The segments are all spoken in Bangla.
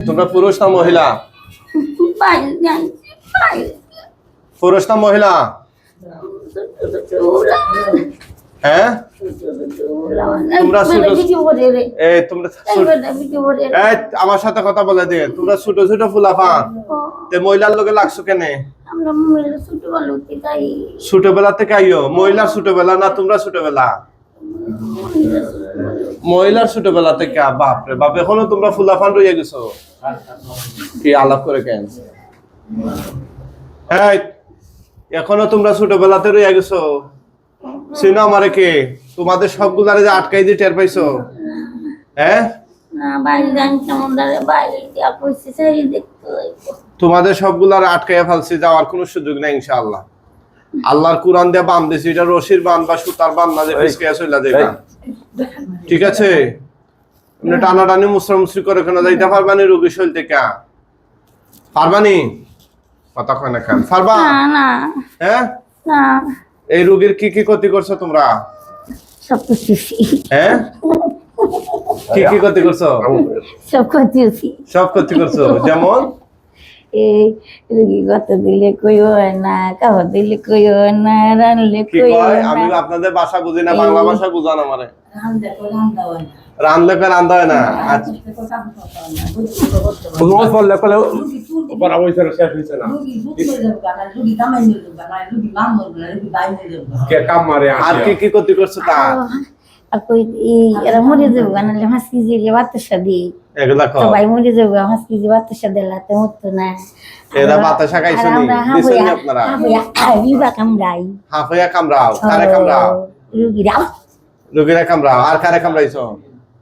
তোমরা পুরুষ না মহিলা? পুরুষ না মহিলা? হ্যাঁ? তোমরা এই তোমরা এই আমার সাথে কথা বলে দিয়ে তোমরা ছোট ছোট ফুলাফান তে মহিলার লোকে লাগছো কেনে? ছোটবেলা থেকে আইও। মহিলার ছোটবেলা না তোমরা ছোটবেলা? মহিলার ছোটবেলা থেকে বাপরে বাপ এখনও তোমরা ফুলাফান রয়ে গেছো। কি আলাপ করে কেন? এই এখনও তোমরা ছোটবেলাতে রয়ে গেছো। চিনো আমারে কে? তোমাদের সবগুলারে যে আটকাই দিয়ে টের পাইছো? হ্যাঁ। তোমাদের সবগুলার আটকাইয়া ফেলছি যাওয়ার কোনো সুযোগ নেই ইনশাআল্লাহ। আল্লাহর কোরআন দিয়ে বান দিছি এটা রশির বান বা সুতার বান না যে ঠিক আছে? টানাটানি মুসরা মুসরি করে কেন যাইতে পারবানি রোগী শৈল থেকে? পারবানি? কথা কয় না কেন? পারবা? না না। হ্যাঁ? না। এই রোগীর কি কি ক্ষতি করছ তোমরা? সব করতেছি হ্যাঁ? কি কি ক্ষতি করছ? সব করতেছি সব ক্ষতি করছ? যেমন? এই রুগী কত দিলে কইও না কাপড় দিলে কইও না রানলে কইও কয় আমি আপনাদের ভাষা বুঝি না বাংলা ভাষা বুঝান আমারে। রান্দা তো রান্দা না। রান্ধলে ফের রান্ধা হয় না। করতে রোজ বললে কলে শেষ হয়েছে না। করে কে কাম মারে আর কি কি ক্ষতি করছ তা? আর কই এই এরা মরে যাব নাহলে পাঁচ কেজি বাতাসা দিই। এগুলা কর সবাই মরে যাব কেজি বাতাসা না। এরা বাতাসা খাইছো নি? দিছো নি আপনারা? হাফয়া কামড়াও। কারে কামড়াও? রুগীরা রোগীরা কামড়াও। আর কারে কামড়াইছো?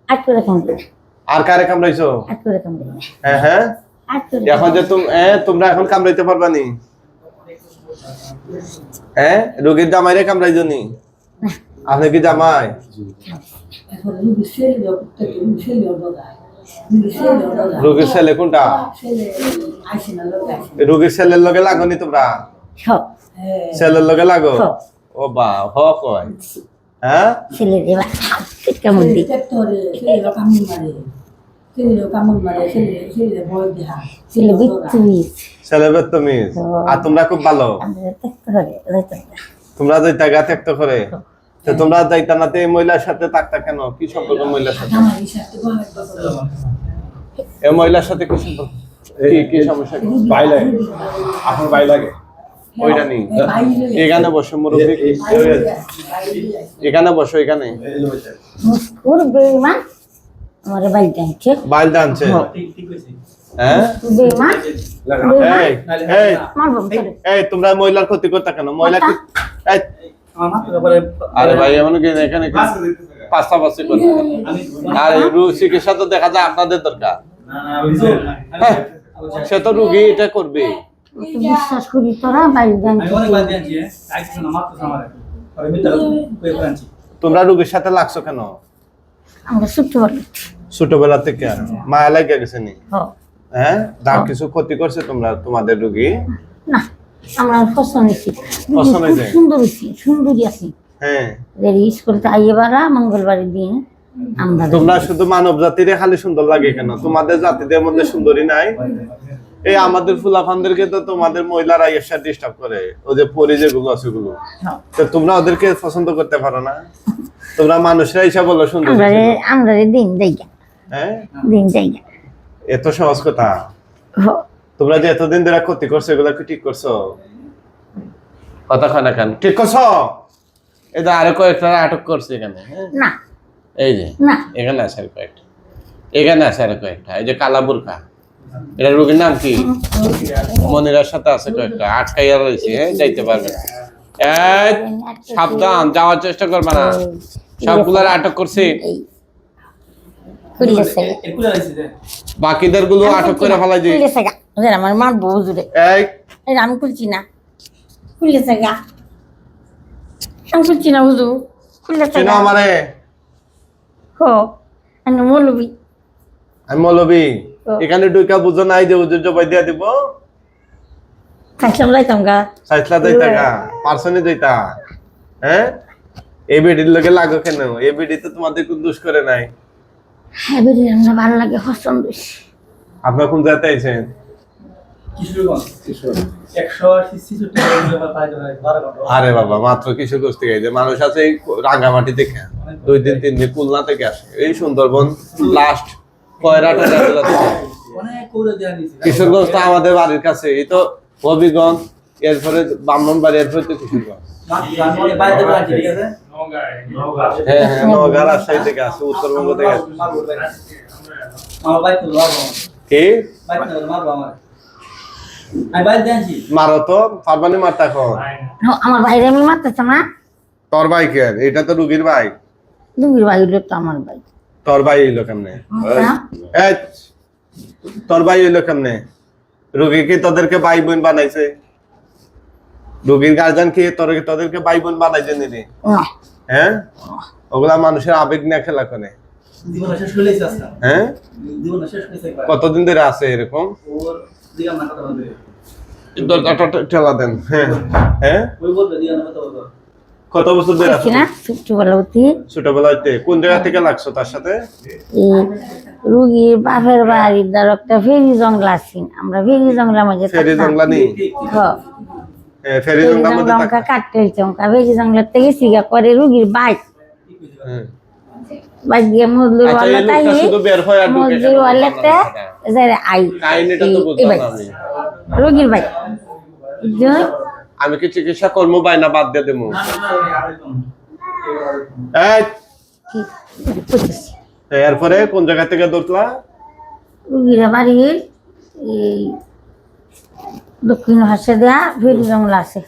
আট করে কামড়াই আর কারে কামড়াইছো? আট করে কামড়াই হ্যাঁ হ্যাঁ? এখন যে তুমি হ্যাঁ তোমরা এখন কামড়াইতে পারবা নি? হ্যাঁ রোগীর জামাইরে কামড়াইছো নি? আপনি কি জামাই? রোগীর ছেলে কোনটা? না আইছে রোগীর ছেলের লগে লাগনি তোমরা? সব। হ্যাঁ ছেলের লগে লাগো? হ্যাঁ। ও বা হ কয়। হ্যাঁ? কেমন দিই আর তোমরা খুব ভালো। যাইতা গা ত্যাক্ত করে। তো তোমরা যাইতা না তো এই মহিলার সাথে থাকতা কেন? কি সম্পর্ক মহিলার সাথে? এই মহিলার সাথে কি সম্পর্ক? কি কি সমস্যা? লাগে। আপনার বাই লাগে? ওইটা নেই। এখানে বসো মুরব্বী। এখানে বসো এখানে। আমার বাইল হ্যাঁ। করে এই তোমরা মহিলার ক্ষতি করতে কেন? মহিলা কি আরে ভাই এমন কি এখানে কি পাঁচটা পাঁচটা করে আর এই রু চিকিৎসা তো দেখা যায় আপনাদের দরকার। হ্যাঁ, সে তো রুগী এটা করবে। বিশ্বাস করি তোরা বাড়ি টাইছে তোমরা রুগীর সাথে লাগছো কেন? আমরা ছোট্ট বলি ছোটবেলা থেকে? মায়া লাগে গেছে নি? হ্যাঁ? কিছু ক্ষতি করছে তোমরা তোমাদের রুগী? না আমরা ফসল নিছি সুন্দর আছি। হ্যাঁ। স্কুলতে মঙ্গলবারের দিন আমরা তোমরা শুধু মানব জাতিরে খালি সুন্দর লাগে কেন? তোমাদের জাতিদের মধ্যে সুন্দরী নাই? এই আমাদের ফুলাফানদেরকে তো তোমাদের মহিলারা এসে ডিস্টার্ব করে। ও যে পরি যেগুলো আছে ওগুলো। তো তোমরা ওদেরকে পছন্দ করতে পারো না? তোমরা মানুষরা এসে বলো সুন্দর আমরা দিন যাইগা হ্যাঁ? দিন যাইগা এত সহজ কথা। তোমরা যে এতদিন ধরে ক্ষতি করছ এগুলো কি ঠিক করছ? কথা কয় না কেন? ঠিক করছ? এটা আরও কয়েকটা আটক করছে এখানে হ্যাঁ? না। এই যে এখানে আছে আর কয়েকটা। এখানে আছে আর কয়েকটা। এই যে কালা বুরকা। এটা রোগীর নাম কি? মনিরার সাথে আছে কয়েকটা আটকাইয়া রয়েছে হ্যাঁ যাইতে পারবে। না। সাবধান যাওয়ার চেষ্টা করবে না। সবগুলার আটক করছি। বাকিদেরগুলো আটক করে ফেলাই দিই। আমার মার বউ জুড়ে। আমি খুলছি না। খুললেছে গা। আমি খুলছি না বুঝু। খুললেছে চিনো গা। আমারে? হ আমি মৌলবি। আমি মৌলবি। এখানে ডুইকা বুঝো নাই যে উজুর জবাই দিয়া দিব। থাকলাম যাইতাম গা। সাইতলা যাইতা গা পার্সনে যাইতা। হ্যাঁ? এই বেডির লোকে লাগো কেন? এই বেডি তো তোমাদের কোন দুষ করে নাই। হ্যাঁ বেরিয়ে আমরা ভালো লাগে পছন্দ হয়েছে আপনার কোন জায়গাতে আইছেন? আরে বাবা মাত্র কিশোরগঞ্জ থেকে আইছে। মানুষ আছে এই রাঙ্গামাটি থেকে। দুই দিন তিন দিন খুলনা থেকে আসে। এই সুন্দরবন লাস্ট কিশোরগঞ্জ তো আমাদের বাড়ির কাছে এই তো হবিগঞ্জ এরপরে ব্রাহ্মণবাড়ি এরপরে তো কিশোরগঞ্জ। হ্যাঁ হ্যাঁ নওগাঁ রাজশাহী থেকে আসে উত্তরবঙ্গ থেকে কি? মারো তো পারবানি মারতে এখন আমার বাইরে আমি মারতেছে না। তোর বাইকের এটা তো রুগীর বাইক দুবির ভাই তো আমার ভাই। তোর ভাই হইল কেমনে? হ্যাঁ? এই, তোর ভাই হইল কেমনে? রুগী কি তোদেরকে ভাই বোন বানাইছে? রুগীর গার্জেন কি তোর তোদেরকে ভাই বোন বানাইছে নিলি না। হ্যাঁ? ওগুলা মানুষের আবেগ নিয়ে খেলা করে। হ্যাঁ? কতদিন ধরে আছে এরকম? ঠেলা দেন। হ্যাঁ। হ্যাঁ? কত বছর ধরে আছে? না ছোট্টবেলা অতি। ছোটবেলা হইতে কোন জায়গা থেকে লাগছো তার সাথে? এই রুগীর বাপের বাড়ির দ্বার একটা ফেরি জঙ্গলা আছি। আমরা ফেরি জঙ্গলা মাঝে ফেরি। জংলা নেই? ফেরি জংলার মধ্যে জঙ্গলা থাক- কাটতে চমকা ফেরি জঙ্গলার থেকে সিগা করে রুগীর বাইক। বাইক দিয়ে মজলুর ওয়ালা তাই মজলুর ওয়ালাতে যারে আই। আমি। রুগীর বাইক। বুঝছ? আমি কি চিকিৎসা কর্ম বাইনা বাদ দিয়ে দেবো। এরপরে কোন জায়গা থেকে ধরলা রুগীরা বাড়ির এই দক্ষিণ হাসে দেয়া ভেরি জঙ্গল আছে।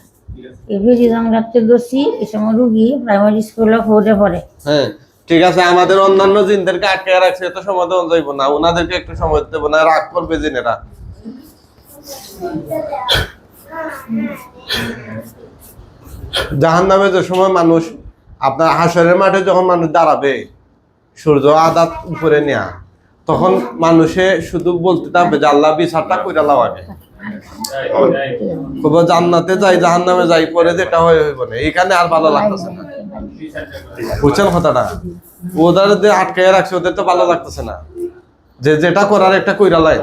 এই ভেরি জঙ্গলাতে দোষী এই সময় রুগী প্রাইমারি স্কুলে পড়ে পড়ে। হ্যাঁ ঠিক আছে আমাদের অন্যান্য জিনদেরকে আটকে রাখছে এত সময় দেওয়া যাইব না। ওনাদেরকে একটু সময় দেবো না রাগ করবে জিনেরা। জাহান নামে যে সময় মানুষ আপনার হাসরের মাঠে যখন মানুষ দাঁড়াবে, সূর্য আদাত উপরে নেয়া, তখন মানুষে শুধু বলতে থাকবে যে আল্লাহ বিচারটা কইরা আগে। জান্নাতে যাই জাহান নামে যাই, পরে যেটা হয়ে হইব না। এখানে আর ভালো লাগতেছে না। বুঝছেন কথাটা? ওদের যে আটকে রাখছে, ওদের তো ভালো লাগতেছে না। যে যেটা করার একটা কইরা লাই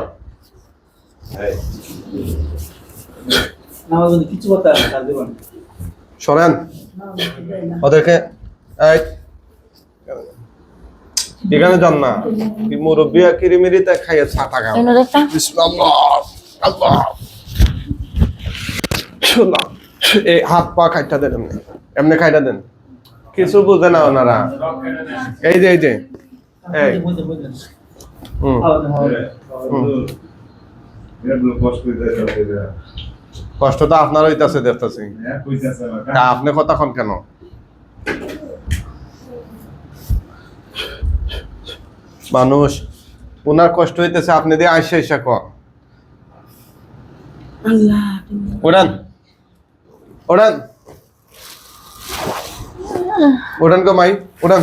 সরেন। ওদেরকে এখানে যান না। কি মুরব্বী কিরিমিরিতে খাইয়ে খাও আল্লাহ এই হাত পা খাইটা দেন এমনি। এমনি খাইটা দেন। কিছু বুঝে না ওনারা। এই যে এই যে। এই। বুঝলেন হুম। কষ্ট তো আপনার হইতাছে দেখতেছি। তা আপনি কথা কন কেন? মানুষ ওনার কষ্ট হইতেছে আপনি দিয়ে আইসা আইসা কর ওড়ান ওড়ান ওড়ান গো মাই ওড়ান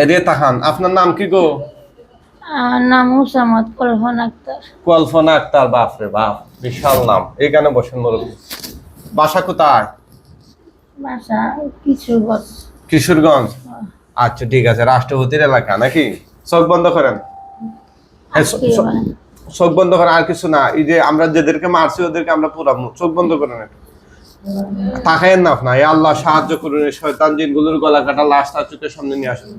এদিকে তাকান। আপনার নাম কি গো? আমার নাম কল্পনা আক্তার। কল্পনা আক্তার বাপ রে বাপ বিশাল নাম। এইখানে বসেন মুরব্বী বাসা কোথায়? বাসা বস কিশোরগঞ্জ? আচ্ছা ঠিক আছে রাষ্ট্রপতির এলাকা নাকি? চোখ বন্ধ করেন। হ্যাঁ, চোখ বন্ধ করেন আর কিছু না। এই যে আমরা যাদেরকে মারছি ওদেরকে আমরা পুরাবো চোখ বন্ধ করেন। একটু। তাকায়েন না আপনার আল্লাহ সাহায্য করুন শয়তান জিনগুলোর গলা কাটা লাশ তার চোখের সামনে নিয়ে আসুন।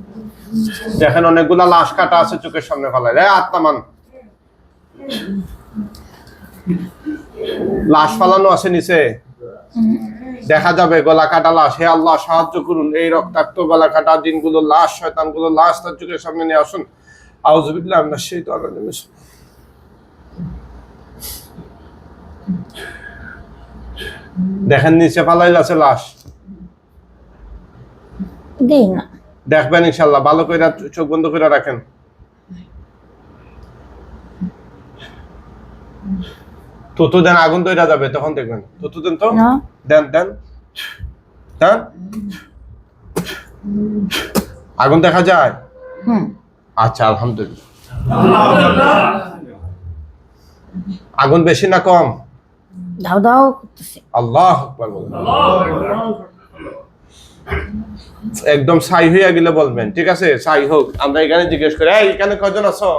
দেখেন অনেকগুলা লাশ কাটা আছে চোখের সামনে ফেলায়। রে আত্মামান। লাশ ফালানো আছে নিচে। দেখা যাবে গলা কাটা লাশ। হে আল্লাহ, সাহায্য করুন, এই রক্তাক্ত গলা কাটা দিনগুলো লাশ, শয়তানগুলো, লাশ তার চোখের সামনে নিয়ে আসুন। মিনাশ শাইতানির রাজিম। দেখেন নিচে ফালাই আছে লাশ। দেই না। দেখবেন ইনশাল্লাহ ভালো করে চোখ বন্ধ করে রাখেন। তুতু দেন আগুন তৈরা যাবে তখন দেখবেন। তুতু দেন তো? দেন দেন। দেন? আগুন দেখা যায়? হুম। আচ্ছা আলহামদুলিল্লাহ। আগুন বেশি না কম? দাও দাও করতেছে। আল্লাহ একদম সাই হইয়া গেলে বলবেন ঠিক আছে সাই হোক। আমরা এখানে জিজ্ঞেস করি এই এখানে কজন আছো?